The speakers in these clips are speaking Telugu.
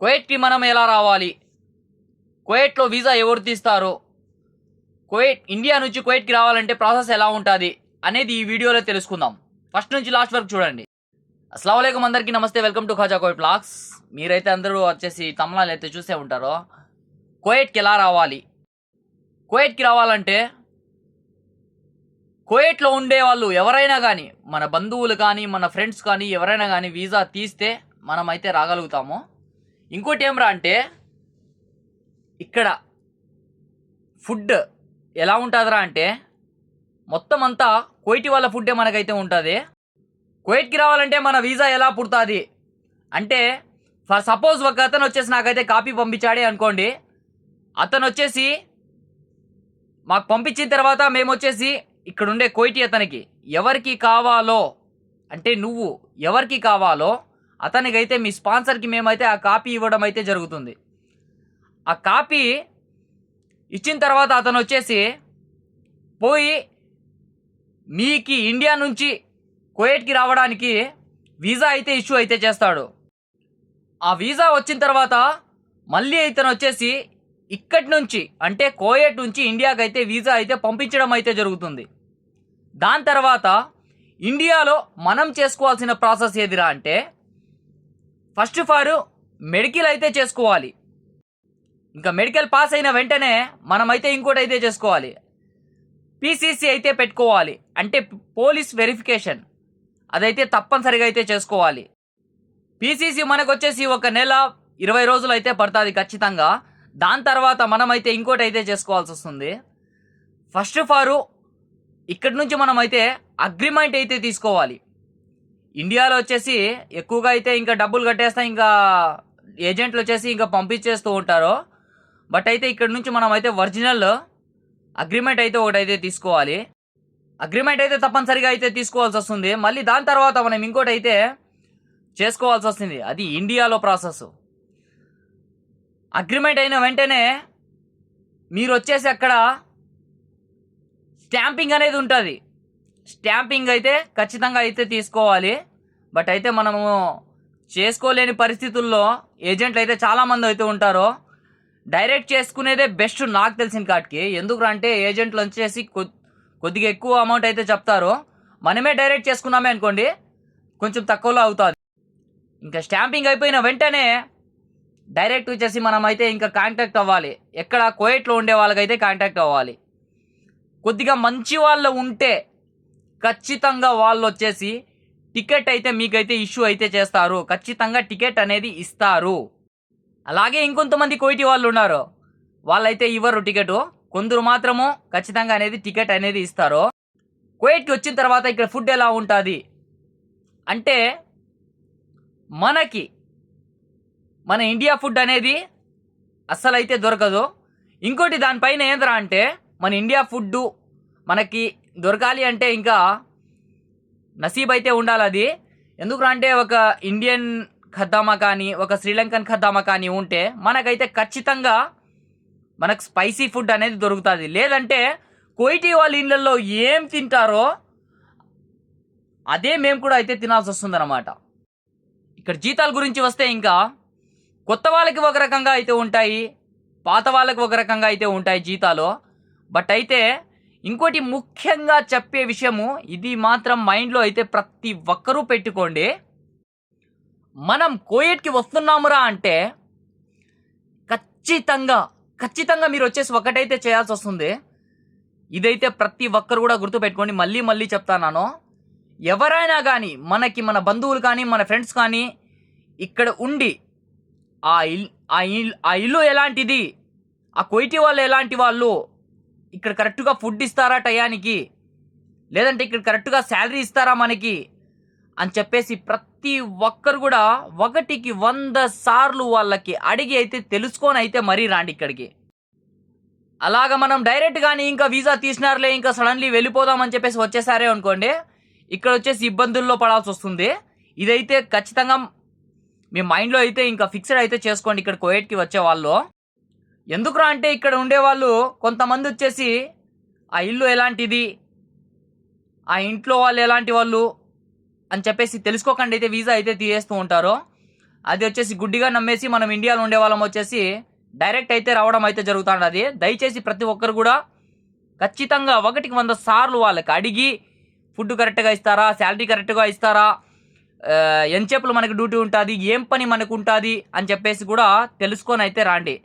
కువైట్కి మనం ఎలా రావాలి? కువైట్లో వీసా ఎవరు తీస్తారు? కువైట్ ఇండియా నుంచి కువైట్కి రావాలంటే ప్రాసెస్ ఎలా ఉంటుంది అనేది ఈ వీడియోలో తెలుసుకుందాం. ఫస్ట్ నుంచి లాస్ట్ వరకు చూడండి. అస్సలం అందరికీ నమస్తే వెల్కమ్ టు ఖాజా కోయిట్ బ్లాగ్స్. మీరైతే అందరూ వచ్చేసి తమలాలు అయితే చూసే ఉంటారో? కువైట్కి ఎలా రావాలి? కువైట్కి రావాలంటే కువైట్లో ఉండే వాళ్ళు ఎవరైనా కానీ మన బంధువులు కానీ మన ఫ్రెండ్స్ కానీ ఎవరైనా కానీ వీసా తీస్తే మనమైతే రాగలుగుతాము. ఇంకోటి ఏమరా అంటే ఇక్కడ ఫుడ్ ఎలా ఉంటుందిరా అంటే మొత్తం అంతా కోయిటి వాళ్ళ ఫుడ్డే మనకైతే ఉంటుంది. కోయిట్కి రావాలంటే మన వీసా ఎలా పుడుతుంది? అంటే ఫర్ సపోజ్ ఒక అతను వచ్చేసి నాకైతే కాపీ పంపించాడే అనుకోండి. అతను వచ్చేసి మాకు పంపించిన తర్వాత మేము వచ్చేసి ఇక్కడ ఉండే కోయిటి అతనికి ఎవరికి కావాలో అంటే నువ్వు ఎవరికి కావాలో అతనికైతే మీ స్పాన్సర్కి మేమైతే ఆ కాపీ ఇవ్వడం అయితే జరుగుతుంది. ఆ కాపీ ఇచ్చిన తర్వాత అతను వచ్చేసి పోయి మీకు ఇండియా నుంచి కువైట్కి రావడానికి వీసా అయితే ఇష్యూ అయితే చేస్తాడు. ఆ వీసా వచ్చిన తర్వాత మళ్ళీ ఇతను వచ్చేసి ఇక్కడి నుంచి అంటే కోయేట్ నుంచి ఇండియాకి అయితే వీసా అయితే పంపించడం అయితే జరుగుతుంది. దాని తర్వాత ఇండియాలో మనం చేసుకోవాల్సిన ప్రాసెస్ ఏదిరా అంటే ఫస్ట్ ఫారు మెడికల్ అయితే చేసుకోవాలి. ఇంకా మెడికల్ పాస్ అయిన వెంటనే మనమైతే ఇంకోటి అయితే చేసుకోవాలి. పీసీసీ అయితే పెట్టుకోవాలి. అంటే పోలీస్ వెరిఫికేషన్. అదైతే తప్పనిసరిగా అయితే చేసుకోవాలి. పీసీసీ మనకు వచ్చేసి ఒక నెల ఇరవై రోజులు అయితే పడుతుంది ఖచ్చితంగా. దాని తర్వాత మనమైతే ఇంకోటి అయితే చేసుకోవాల్సి వస్తుంది. ఫస్ట్ ఫారు ఆల్ ఇక్కడి నుంచి మనమైతే అగ్రిమెంట్ అయితే తీసుకోవాలి. ఇండియాలో వచ్చేసి ఎక్కువగా అయితే ఇంకా డబ్బులు కట్టేస్తా ఇంకా ఏజెంట్లు వచ్చేసి ఇంకా పంపించేస్తూ ఉంటారు. బట్ అయితే ఇక్కడ నుంచి మనం అయితే ఒరిజినల్ అగ్రిమెంట్ అయితే ఒకటి అయితే తీసుకోవాలి. అగ్రిమెంట్ అయితే తప్పనిసరిగా అయితే తీసుకోవాల్సి వస్తుంది. మళ్ళీ దాని తర్వాత మనం ఇంకోటి అయితే చేసుకోవాల్సి వస్తుంది. అది ఇండియాలో ప్రాసెస్. అగ్రిమెంట్ అయిన వెంటనే మీరు వచ్చేసి అక్కడ స్టాంపింగ్ అనేది ఉంటుంది. స్టాంపింగ్ అయితే ఖచ్చితంగా అయితే తీసుకోవాలి. బట్ అయితే మనము చేసుకోలేని పరిస్థితుల్లో ఏజెంట్లు అయితే చాలామంది అయితే ఉంటారు. డైరెక్ట్ చేసుకునేదే బెస్ట్ నాకు తెలిసిన కాటికి. ఎందుకు అంటే ఏజెంట్లు వచ్చేసి కొద్దిగా ఎక్కువ అమౌంట్ అయితే చెప్తారు. మనమే డైరెక్ట్ చేసుకున్నామే అనుకోండి కొంచెం తక్కువలో అవుతుంది. ఇంకా స్టాంపింగ్ అయిపోయిన వెంటనే డైరెక్ట్ వచ్చేసి మనం అయితే ఇంకా కాంటాక్ట్ అవ్వాలి. ఎక్కడ కోయట్లో ఉండే వాళ్ళకైతే కాంటాక్ట్ అవ్వాలి. కొద్దిగా మంచి వాళ్ళు ఉంటే ఖచ్చితంగా వాళ్ళు వచ్చేసి టికెట్ అయితే మీకైతే ఇష్యూ అయితే చేస్తారు. ఖచ్చితంగా టికెట్ అనేది ఇస్తారు. అలాగే ఇంకొంతమంది కోయిటి వాళ్ళు ఉన్నారు వాళ్ళైతే ఇవ్వరు టికెట్. కొందరు మాత్రము ఖచ్చితంగా అనేది టికెట్ అనేది ఇస్తారు. కోయిట్కి వచ్చిన తర్వాత ఇక్కడ ఫుడ్ ఎలా ఉంటుంది? అంటే మనకి మన ఇండియా ఫుడ్ అనేది అస్సలు అయితే దొరకదు. ఇంకోటి దానిపైన ఏంద్రా అంటే మన ఇండియా ఫుడ్ మనకి దొరకాలి అంటే ఇంకా నసీబ్ అయితే ఉండాలి అది ఎందుకు అంటే ఒక ఇండియన్ ఖద్దామా కానీ ఒక శ్రీలంకన్ ఖద్దామా కానీ ఉంటే మనకైతే ఖచ్చితంగా మనకు స్పైసీ ఫుడ్ అనేది దొరుకుతుంది. లేదంటే కోయిటీ వాళ్ళ ఇళ్ళల్లో ఏం తింటారో అదే మేము కూడా అయితే తినాల్సి వస్తుందన్నమాట. ఇక్కడ జీతాల గురించి వస్తే ఇంకా కొత్త వాళ్ళకి ఒక రకంగా అయితే ఉంటాయి పాత వాళ్ళకి ఒక రకంగా అయితే ఉంటాయి జీతాలు. బట్ అయితే ఇంకోటి ముఖ్యంగా చెప్పే విషయము ఇది మాత్రం మైండ్లో అయితే ప్రతి ఒక్కరూ పెట్టుకోండి. మనం కోయట్కి వస్తున్నామురా అంటే ఖచ్చితంగా ఖచ్చితంగా మీరు వచ్చేసి ఒకటైతే చేయాల్సి వస్తుంది. ఇదైతే ప్రతి ఒక్కరు కూడా గుర్తుపెట్టుకోండి మళ్ళీ మళ్ళీ చెప్తాను ఎవరైనా కానీ మనకి మన బంధువులు కానీ మన ఫ్రెండ్స్ కానీ ఇక్కడ ఉండి ఆ ఇల్ ఆ ఇల్ ఆ ఇల్లు ఎలాంటిది? ఆ కొయిటి వాళ్ళు ఎలాంటి వాళ్ళు? ఇక్కడ కరెక్ట్గా ఫుడ్ ఇస్తారా టయానికి? లేదంటే ఇక్కడ కరెక్ట్గా శాలరీ ఇస్తారా మనకి? అని చెప్పేసి ప్రతి ఒక్కరు కూడా ఒకటికి వంద సార్లు వాళ్ళకి అడిగి అయితే తెలుసుకొని అయితే మరీ రాండి ఇక్కడికి. అలాగ మనం డైరెక్ట్ కానీ ఇంకా వీసా తీసినారులే ఇంకా సడన్లీ వెళ్ళిపోదామని చెప్పేసి వచ్చేసారే అనుకోండి ఇక్కడ వచ్చేసి ఇబ్బందుల్లో పడాల్సి వస్తుంది. ఇదైతే ఖచ్చితంగా మీ మైండ్లో అయితే ఇంకా ఫిక్స్డ్ అయితే చేసుకోండి ఇక్కడ కోయట్కి వచ్చే వాళ్ళు. ఎందుకురా అంటే ఇక్కడ ఉండేవాళ్ళు కొంతమంది వచ్చేసి ఆ ఇల్లు ఎలాంటిది? ఆ ఇంట్లో వాళ్ళు ఎలాంటి వాళ్ళు? అని చెప్పేసి తెలుసుకోకుండా అయితే వీసా అయితే తీయేస్తూ ఉంటారు. అది వచ్చేసి గుడ్డిగా నమ్మేసి మనం ఇండియాలో ఉండే వాళ్ళం వచ్చేసి డైరెక్ట్ అయితే రావడం అయితే జరుగుతుంది దయచేసి ప్రతి ఒక్కరు కూడా ఖచ్చితంగా ఒకటికి వంద సార్లు వాళ్ళకి అడిగి ఫుడ్ కరెక్ట్గా ఇస్తారా? శాలరీ కరెక్ట్గా ఇస్తారా? ఆ, ఎంతసేపులు మనకి డ్యూటీ ఉంటుంది? ఏం పని మనకు ఉంటుంది? అని చెప్పేసి కూడా తెలుసుకొని అయితే రాండి.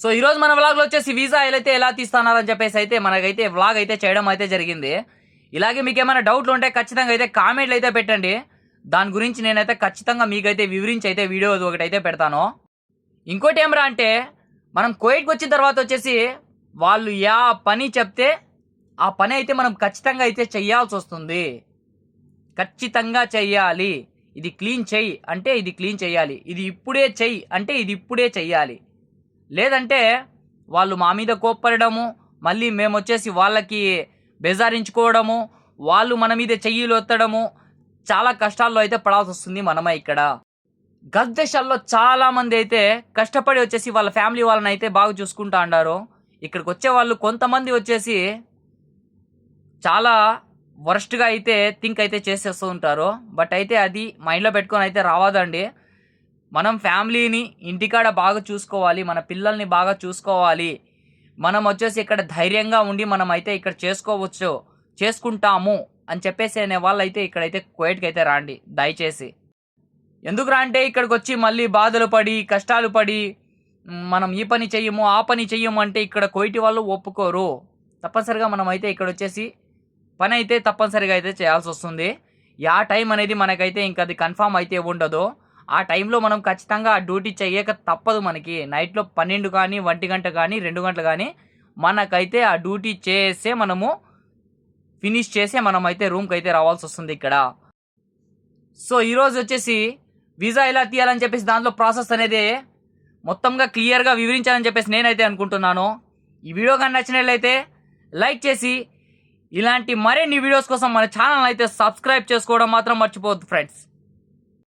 సో ఈరోజు మన వ్లాగ్లో వచ్చేసి వీసా అయితే ఎలా తీస్తున్నారని చెప్పేసి అయితే మనకైతే వ్లాగ్ అయితే చేయడం అయితే జరిగింది. ఇలాగే మీకు ఏమైనా డౌట్లు ఉంటే ఖచ్చితంగా అయితే కామెంట్లు అయితే పెట్టండి. దాని గురించి నేనైతే ఖచ్చితంగా మీకైతే వివరించి అయితే వీడియో ఒకటి అయితే పెడతాను. ఇంకోటి ఏమరా అంటే మనం కోయిట్కి వచ్చిన తర్వాత వచ్చేసి వాళ్ళు యా పని చెప్తే ఆ పని అయితే మనం ఖచ్చితంగా అయితే చెయ్యాల్సి వస్తుంది. ఖచ్చితంగా చెయ్యాలి ఇది క్లీన్ చెయ్యి అంటే ఇది క్లీన్ చెయ్యాలి ఇది ఇప్పుడే చెయ్యి అంటే ఇది ఇప్పుడే చెయ్యాలి లేదంటే వాళ్ళు మా మీద కోప్పడము మళ్ళీ మేము వచ్చేసి వాళ్ళకి బెజారించుకోవడము వాళ్ళు మన మీద చెయ్యిలు ఎత్తడము చాలా కష్టాల్లో అయితే పడాల్సి వస్తుంది మనమే ఇక్కడ. గల్ఫ్ దేశాల్లో చాలామంది అయితే కష్టపడి వచ్చేసి వాళ్ళ ఫ్యామిలీ వాళ్ళని అయితే బాగా చూసుకుంటా ఉండారు ఇక్కడికి వచ్చే వాళ్ళు కొంతమంది వచ్చేసి చాలా వరస్ట్గా అయితే థింక్ అయితే చేసేస్తూ ఉంటారు. బట్ అయితే అది మైండ్లో పెట్టుకొని అయితే రావదండి మనం ఫ్యామిలీని ఇంటికాడ బాగా చూసుకోవాలి మన పిల్లల్ని బాగా చూసుకోవాలి. మనం వచ్చేసి ఇక్కడ ధైర్యంగా ఉండి మనం అయితే ఇక్కడ చేసుకోవచ్చు చేసుకుంటాము అని చెప్పేసి అనే వాళ్ళు అయితే ఇక్కడైతే కోయట్కి అయితే రాండి దయచేసి. ఎందుకు రా అంటే ఇక్కడికి వచ్చి మళ్ళీ బాధలు పడి కష్టాలు పడి మనం ఈ పని చెయ్యము ఆ పని చెయ్యము అంటే ఇక్కడ కోయిటి వాళ్ళు ఒప్పుకోరు. తప్పనిసరిగా మనం అయితే ఇక్కడ వచ్చేసి పని అయితే తప్పనిసరిగా అయితే చేయాల్సి వస్తుంది యా టైం అనేది మనకైతే ఇంకా అది కన్ఫామ్ అయితే ఉండదు. ఆ టైంలో మనం ఖచ్చితంగా ఆ డ్యూటీ చేయక తప్పదు మనకి. నైట్లో పన్నెండు కానీ ఒంటి గంట కానీ రెండు గంటలు కానీ మనకైతే ఆ డ్యూటీ చేసే మనము ఫినిష్ చేసే మనం అయితే రూమ్కి అయితే రావాల్సి వస్తుంది ఇక్కడ. సో ఈరోజు వచ్చేసి వీసా ఎలా తీయాలని చెప్పేసి దాంట్లో ప్రాసెస్ అనేది మొత్తంగా క్లియర్గా వివరించాలని చెప్పేసి నేనైతే అనుకుంటున్నాను. ఈ వీడియో కానీ నచ్చినట్లయితే లైక్ చేసి ఇలాంటి మరిన్ని వీడియోస్ కోసం మన ఛానల్ అయితే సబ్స్క్రైబ్ చేసుకోవడం మాత్రం మర్చిపోవద్దు ఫ్రెండ్స్.